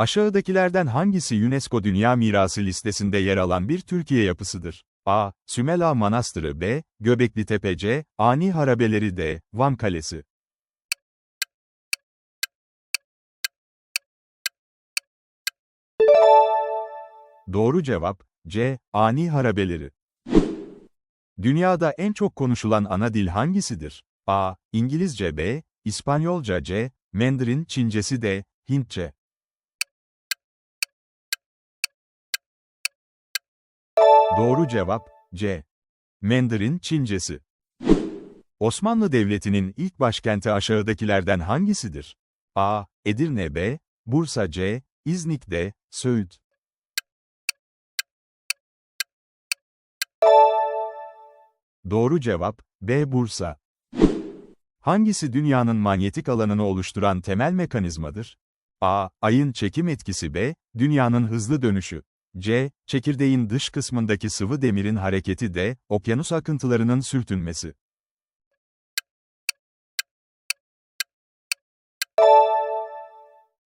Aşağıdakilerden hangisi UNESCO Dünya Mirası listesinde yer alan bir Türkiye yapısıdır? A. Sümela Manastırı B. Göbekli Tepe C. Ani Harabeleri D. Van Kalesi Doğru cevap, C. Ani harabeleri. Dünyada en çok konuşulan ana dil hangisidir? A. İngilizce B. İspanyolca C. Mandarin Çincesi D. Hintçe. Doğru cevap, C. Mandarin Çincesi. Osmanlı Devleti'nin ilk başkenti aşağıdakilerden hangisidir? A. Edirne B. Bursa C. İznik D. Söğüt. Doğru cevap, B. Bursa. Hangisi dünyanın manyetik alanını oluşturan temel mekanizmadır? A. Ayın çekim etkisi B. Dünyanın hızlı dönüşü. C. Çekirdeğin dış kısmındaki sıvı demirin hareketi D. Okyanus akıntılarının sürtünmesi.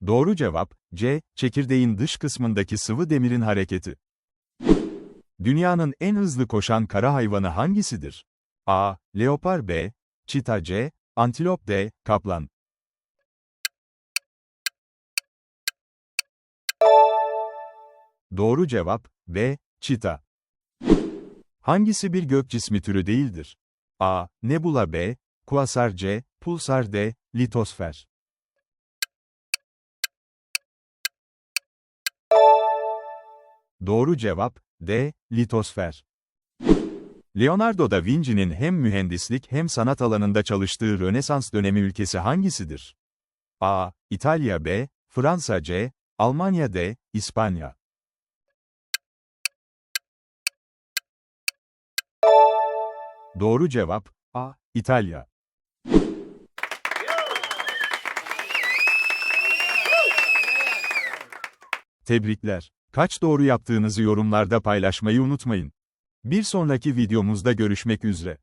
Doğru cevap, C. Çekirdeğin dış kısmındaki sıvı demirin hareketi. Dünyanın en hızlı koşan kara hayvanı hangisidir? A. Leopar B. Çita C. Antilop D. Kaplan. Doğru cevap, B. Çita. Hangisi bir gök cismi türü değildir? A. Nebula B. Kuasar C. Pulsar D. Litosfer. Doğru cevap, D. Litosfer. Leonardo da Vinci'nin hem mühendislik hem sanat alanında çalıştığı Rönesans dönemi ülkesi hangisidir? A. İtalya B. Fransa C. Almanya D. İspanya. Doğru cevap, A. İtalya. Tebrikler. Kaç doğru yaptığınızı yorumlarda paylaşmayı unutmayın. Bir sonraki videomuzda görüşmek üzere.